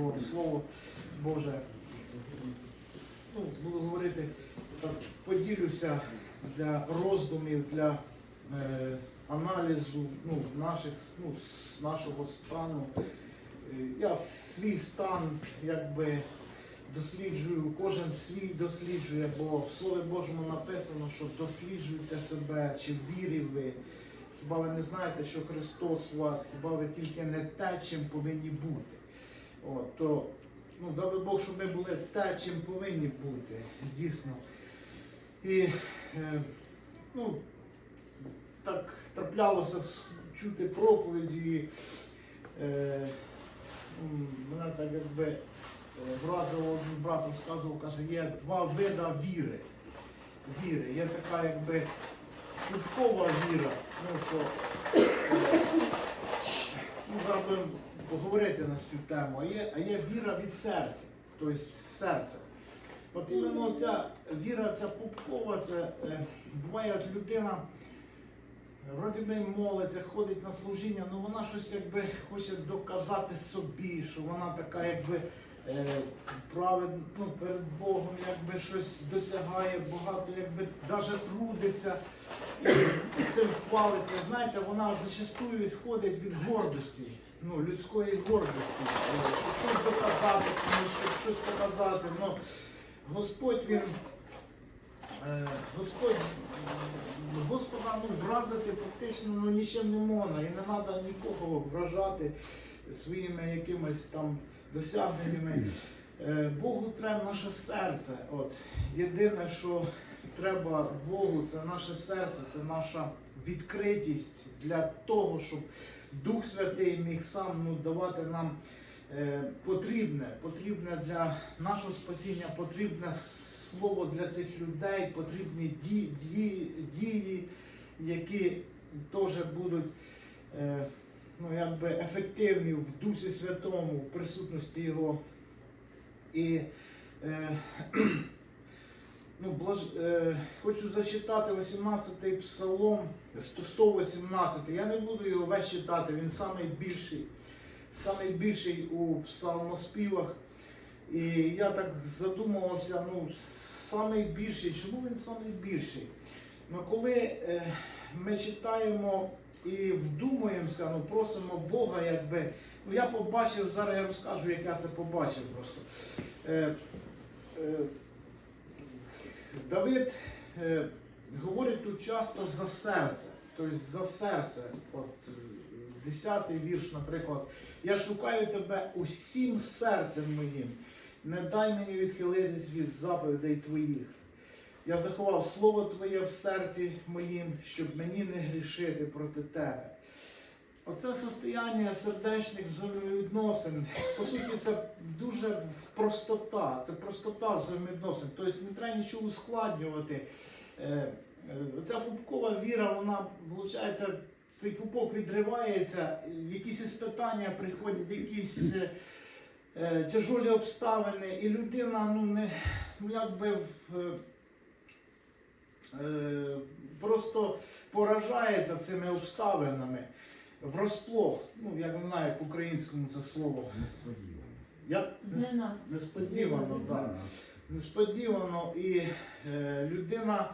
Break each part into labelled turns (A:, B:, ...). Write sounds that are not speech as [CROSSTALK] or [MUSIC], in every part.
A: бо слово Боже. Ну, буду говорити, поділюся для роздумів, для е, аналізу ну, наших, ну, нашого стану. Е, Я свій стан якби досліджую, кожен свій досліджує, бо в Слові Божому написано, що досліджуйте себе, чи вірі ви. Хіба ви не знаєте, що Христос у вас, хіба ви тільки не те, чим повинні бути? От, то, ну, дай Бог, щоб ми були те, чим повинні бути, дійсно. І е, ну, так траплялося чути проповіді. Е, мене так якби е, вразило один брат розказував, каже, є два вида віри. Віри. Є така якби шуткова віра. Ну, що, е, ну, зараз поговорити на цю тему, а є, а є віра від серця, тобто з серця. От іменно ця віра, ця пупкова, це е, буває, як людина вроді би молиться, ходить на служіння, але вона щось якби хоче доказати собі, що вона така якби е, праведна ну, перед Богом, якби щось досягає, багато якби навіть трудиться і цим хвалиться. Знаєте, вона зачастую сходить від гордості, ну, людської гордості, щоб щось доказати, щоб щось показати. Ну, Господь він. Е, Господь, Господа ну, вразити практично ну, нічим не можна, і не треба нікого вражати своїми якимись там досягненнями. Е, Богу треба наше серце. От. Єдине, що треба Богу, це наше серце, це наша відкритість для того, щоб Дух Святий міг сам ну, давати нам е, потрібне, потрібне для нашого спасіння, потрібне слово для цих людей, потрібні ді, ді, дії, які теж будуть е, ну, якби ефективні в Дусі Святому, в присутності Його. І е, ну, блаж, е, хочу зачитати 18-й псалом, 118. Я не буду його весь читати, він самий більший, у псалмоспівах. І я так задумувався, ну, самий більший, чому він самий більший? Ну, коли е, ми читаємо і вдумуємося, ну, просимо Бога, якби. Ну, я побачив, зараз я розкажу, як я це побачив просто. Е, е, Давид е, говорить тут часто за серце, тобто за серце. От, е, десятий вірш, наприклад. Я шукаю тебе усім серцем моїм. Не дай мені відхилитись від заповідей твоїх. Я заховав слово Твоє в серці моїм, щоб мені не грішити проти тебе. Оце состояння сердечних взаємовідносин. По суті, це дуже простота. Це простота взаємовідносин. Тобто не треба нічого ускладнювати. Е, е, Ця пупкова віра, вона, виходить, цей пупок відривається, якісь іспитання приходять, якісь е, тяжолі обставини, і людина ну, не, ну, якби в, просто поражається цими обставинами врозплох. Ну, я не знаю, як українському це слово.
B: Несподівано.
A: Я несподівано, так. Несподівано, і е, людина,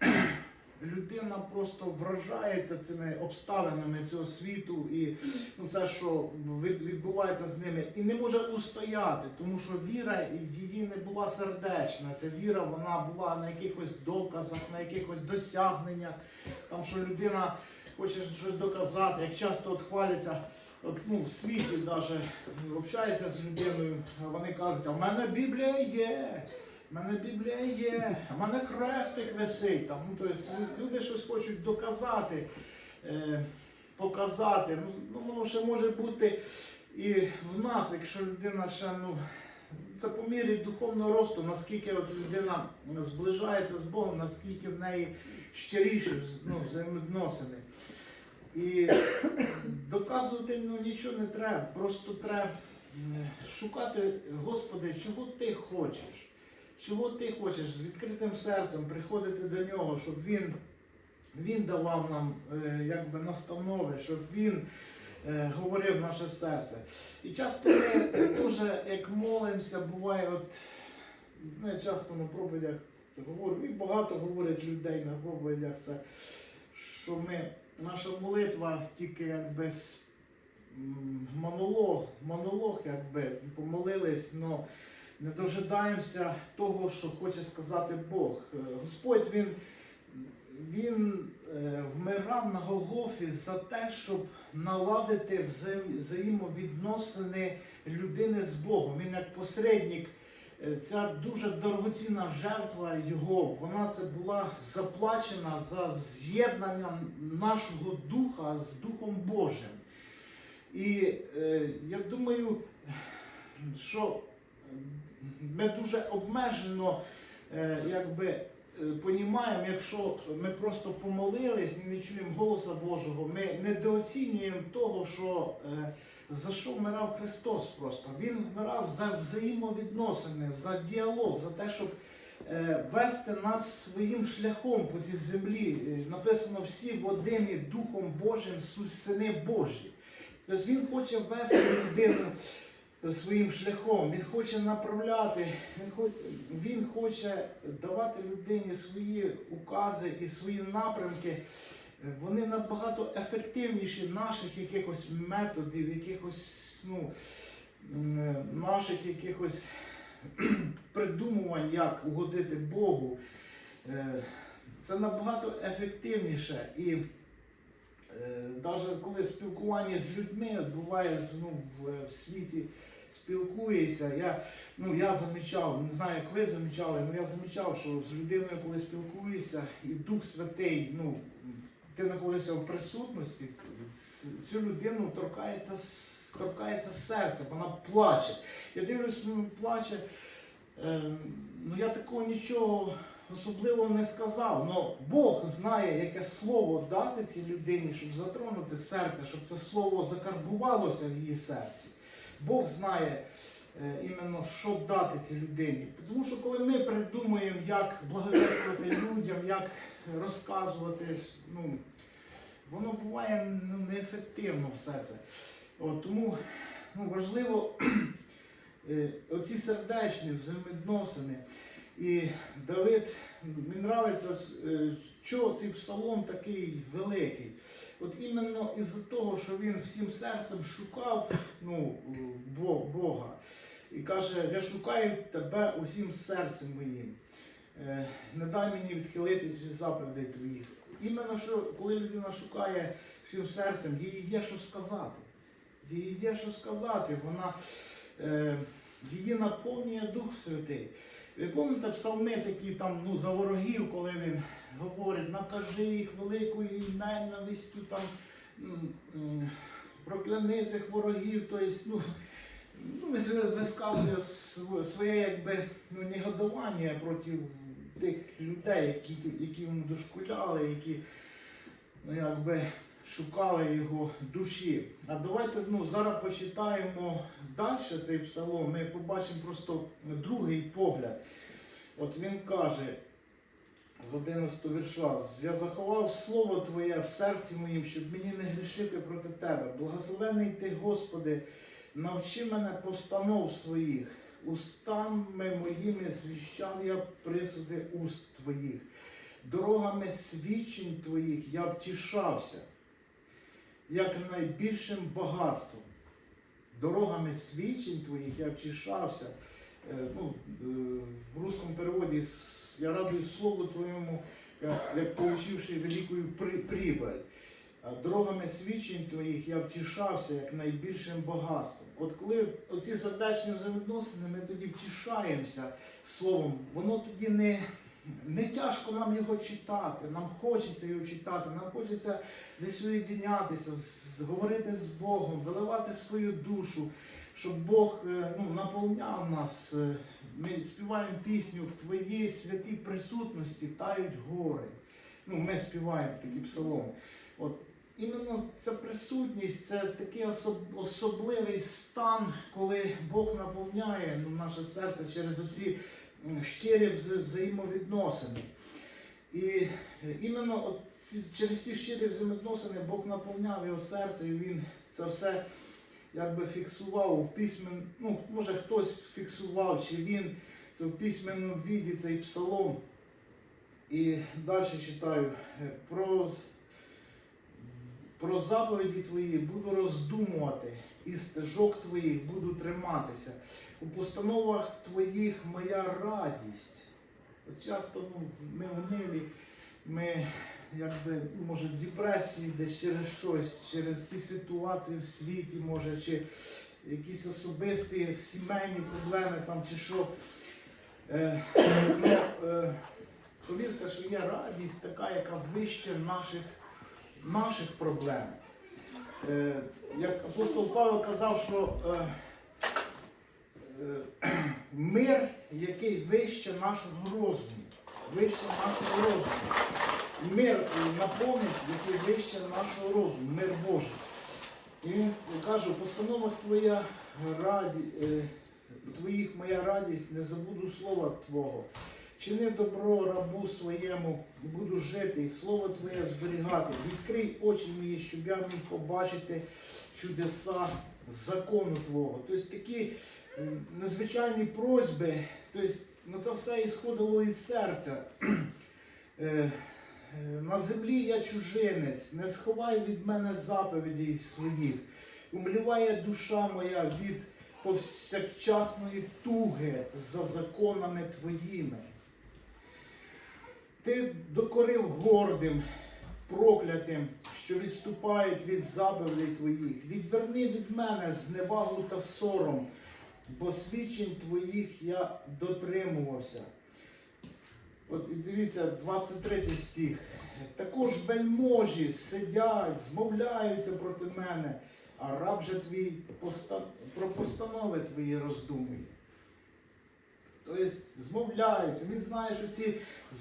A: [CLEARS THROAT] людина просто вражається цими обставинами цього світу, і ну, це, що відбувається з ними, і не може устояти, тому що віра із її не була сердечна. Ця віра вона була на якихось доказах, на якихось досягненнях, там що людина хоче щось доказати, як часто от хваляться. От, ну, в світі навіть общаєшся з людиною, вони кажуть, а в мене Біблія є, в мене Біблія є, в мене хрестик висить. Там, ну, тобто, люди щось хочуть доказати, е, показати. Ну, ну, воно ще може бути і в нас, якщо людина ще, ну, це по мірі духовного росту, наскільки людина зближається з Богом, наскільки в неї щиріші ну, взаємовідносини. І доказувати ну, нічого не треба, просто треба шукати, Господи, чого ти хочеш, чого ти хочеш? З відкритим серцем приходити до нього, щоб Він, він давав нам е, якби настанови, щоб Він е, говорив наше серце. І часто ми дуже як молимося, буває, от ну, я часто на проповідях це говорю, і багато говорять людей на проповідях це, що ми, наша молитва тільки якби монолог, монолог, якби помолились, але не дожидаємося того, що хоче сказати Бог. Е, Господь він, він е, вмирав на Голгофі за те, щоб наладити взаємовідносини людини з Богом. Він як посередник, ця дуже дорогоцінна жертва його, вона це була заплачена за з'єднання нашого духа з Духом Божим. І е, я думаю, що ми дуже обмежено е, якби, е, понімаємо, якщо ми просто помолились і не чуємо голоса Божого, ми недооцінюємо того, що е, за що вмирав Христос просто. Він вмирав за взаємовідносини, за діалог, за те, щоб е, вести нас своїм шляхом по цій землі. Е, Написано всі водимі Духом Божим сини Божі. Тобто він хоче вести людину своїм шляхом, він хоче направляти, він хоче, він хоче давати людині свої укази і свої напрямки. Вони набагато ефективніші наших якихось методів, якихось ну, наших якихось [CLEARS THROAT] придумувань, як угодити Богу. Е, Це набагато ефективніше. І навіть коли спілкування з людьми відбувається ну, в світі, спілкуєшся, я, ну, я замічав, не знаю, як ви замічали, але я замічав, що з людиною, коли спілкуєшся, і Дух Святий, ну, ти знаходишся в присутності, цю людину торкається, торкається серце, вона плаче. Я дивлюсь, ну, плаче. Е, ну я такого нічого особливого не сказав. але Бог знає, яке слово дати цій людині, щоб затронути серце, щоб це слово закарбувалося в її серці. Бог знає е, іменно, що дати цій людині. Тому що коли ми придумуємо, як благовістувати людям, як розказувати, ну, воно буває ну, неефективно все це. От, тому ну, важливо [CLEARS THROAT] е, оці сердечні взаємовідносини. І Давид, мені нравиться, е, що цей псалом такий великий. От іменно із-за того, що він всім серцем шукав ну, Бо- Бога. І каже, я шукаю тебе усім серцем моїм. Е, Не дай мені відхилитись від заповідей твоїх. Іменно що, коли людина шукає всім серцем, їй є що сказати. Їй є що сказати. Вона, е, її наповнює Дух Святий. Ви пам'ятаєте псалми такі там, ну, за ворогів, коли він говорить, накажи їх великою ненавистю, там, прокляни цих ворогів, тобто, ну, ну, висказує своє якби, ну, негодування проти тих людей, які, які йому дошкуляли, які ну, якби, шукали його душі. А давайте ну, зараз почитаємо далі цей псалом, ми побачимо просто другий погляд. От він каже з 11 вірша, я заховав слово Твоє в серці моїм, щоб мені не грішити проти Тебе. Благословений Ти, Господи, навчи мене постанов своїх. Устами моїми звіщав я присуди уст Твоїх. Дорогами свідчень Твоїх я втішався, як найбільшим багатством. Дорогами свідчень Твоїх я втішався. Е, ну, е, в русском переводі я радуюсь Слову Твоєму, як, получивши велику при- прибыль. А Дорогами свідчень Твоїх я втішався як найбільшим багатством. От коли оці сердечні взаємодносини, ми тоді втішаємося словом, воно тоді не, не тяжко нам його читати, нам хочеться його читати, нам хочеться десь уєдінятися, говорити з Богом, виливати свою душу, щоб Бог е, ну, наповняв нас. Е, Ми співаємо пісню в Твоїй святій присутності тають гори. Ну, ми співаємо такі псаломи. От іменно ця присутність це такий особ- особливий стан, коли Бог наповняє ну, наше серце через оці щирі взаємовідносини. І е, іменно от через ці щирі взаємовідносини Бог наповняв його серце, і він це все якби фіксував в письмен, ну, може хтось фіксував, чи він це в письменному віді цей псалом. І далі читаю е, про, про заповіді твої буду роздумувати, і стежок твоїх буду триматися. У постановах твоїх моя радість. От часто ну, ми унилі, ми якби, може, в депресії десь через щось, через ці ситуації в світі, може, чи якісь особисті сімейні проблеми там, чи що. Е, ну, е, повірте, що є радість така, яка вище наших, наших проблем. Е, як апостол Павло казав, що е, е, [CLEARS THROAT] мир, який вище нашого розуму, вище нашого розуму. Мир наповнить, який вище нашого розуму, мир Божий. І він каже, в постановах твоя раді, твоїх моя радість, не забуду слова Твого. Чини добро рабу своєму, буду жити, і слово Твоє зберігати. Відкрий очі мої, щоб я міг побачити чудеса закону Твого. Тобто такі незвичайні просьби, тобто, ну, це все ісходило від серця. [CLEARS THROAT] Е, е, На землі я чужинець, не сховай від мене заповідей своїх. Умліває душа моя від повсякчасної туги за законами твоїми. Ти докорив гордим, проклятим, що відступають від заповідей твоїх. Відверни від мене зневагу та сором, бо свідчень твоїх я дотримувався. От і дивіться, 23 стих. Також вельможі сидять, змовляються проти мене, а раб же твій поста- про постанови твої роздумує. Тобто змовляються. Він знає, що ці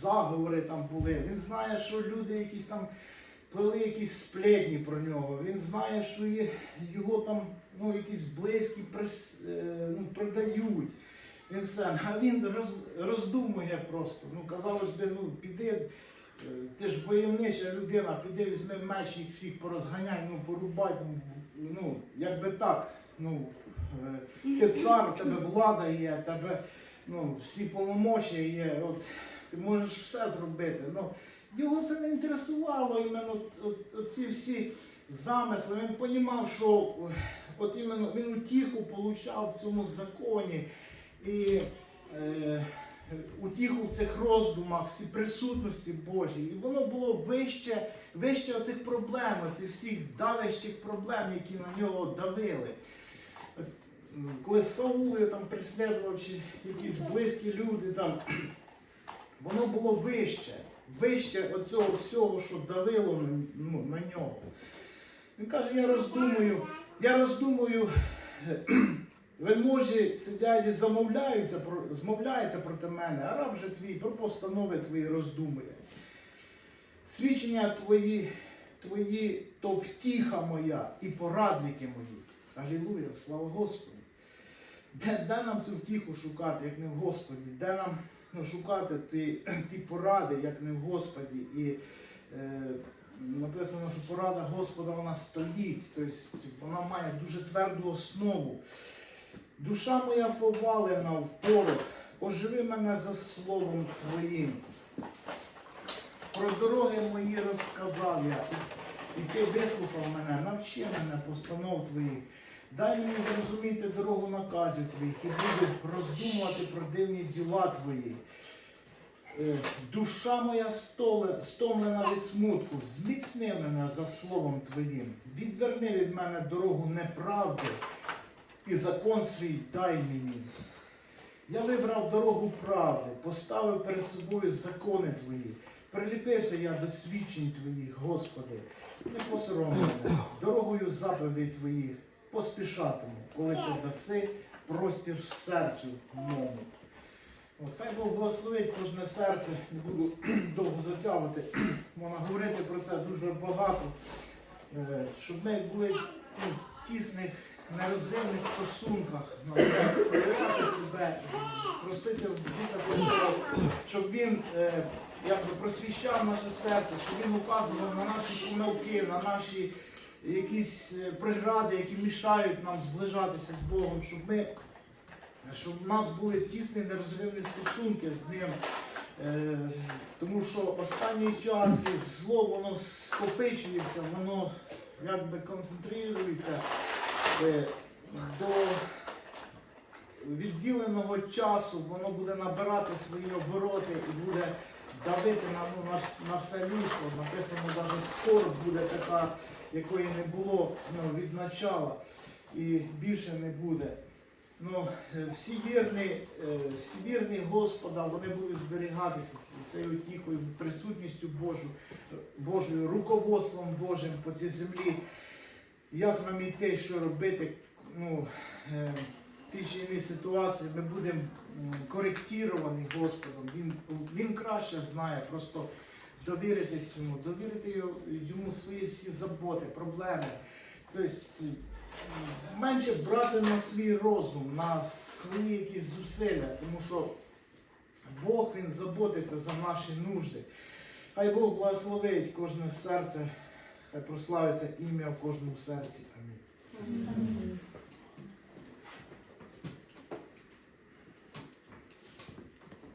A: заговори там були. Він знає, що люди якісь там плели якісь сплетні про нього. Він знає, що його там ну, якісь близькі прис- е, ну, продають. Він все. А він роз, роздумує просто. Ну, казалось би, ну піди, е, ти ж войовнича людина, піди візьми меч, їх всіх порозганяй, ну порубай, ну, ну якби так. Ну, е, ти цар, тебе влада є, тебе ну, всі повномочі є. От, ти можеш все зробити. Ну, його це не інтересувало, іменно ці всі замисли. Він розумів, що е, от іменно він утіху получав в цьому законі. І е, утіху в цих роздумах, в цій присутності Божій. І воно було вище, вище оцих проблем, оцих всіх давищих проблем, які на нього давили. Коли Саул його там преслідував, чи якісь близькі люди, там, воно було вище, вище оцього всього, що давило ну, на нього. Він каже, я роздумую, я роздумую. [CLEARS THROAT] Вельможі сидять і замовляються, змовляються проти мене, а раб же твій про постанови твої роздумує. Свідчення твої, твої то втіха моя і порадники мої. Алілуя, слава Господу. Де, де нам цю втіху шукати, як не в Господі? Де нам шукати ті, ті поради, як не в Господі? І е, написано, що порада Господа вона стоїть, тобто вона має дуже тверду основу. Душа моя повалена в порох, оживи мене за словом Твоїм. Про дороги мої розказав я, і ти вислухав мене, навчи мене постанов твоїх. Дай мені зрозуміти дорогу наказів твоїх і буду роздумувати про дивні діла твої. Е, Душа моя стомлена від смутку, зміцни мене за словом Твоїм. Відверни від мене дорогу неправди і закон свій дай мені. Я вибрав дорогу правди, поставив перед собою закони Твої. Приліпився я до свідчень Твоїх, Господи, не посором мене, дорогою заповідей Твоїх поспішатиму, коли ти даси простір серцю моєму. От, хай Бог благословить кожне серце, не буду [CLEARS THROAT] довго затягувати. [CLEARS THROAT] Можна говорити про це дуже багато, Е, щоб ми були в тісних, нерозривних стосунках, ну, проявляти себе, просити Святого, щоб він е, якби просвіщав наше серце, щоб він указував на наші помилки, на наші якісь е, прегради, які мішають нам зближатися з Богом, щоб ми, щоб в нас були тісні нерозривні стосунки з Ним. Е, Тому що останній час зло воно скопичується, воно якби концентрується е, до відділеного часу, воно буде набирати свої обороти і буде давити на, ну, на, на все людство. Написано, навіть скорб буде така, якої не було ну, від начала і більше не буде. Ну, е, всі вірні, е, всі вірні Господа, вони будуть зберігатися цією тіхою, присутністю Божу, Божою, руководством Божим по цій землі. Як нам йти, що робити, ну, е, в тій чи іншій ситуації ми будемо коректіровані Господом. Він, він краще знає, просто довіритись йому, довірити йому, свої всі заботи, проблеми. Тобто менше брати на свій розум, на свої якісь зусилля, тому що Бог Він заботиться за наші нужди. Хай Бог благословить кожне серце, хай прославиться ім'я в кожному серці.
B: Амінь.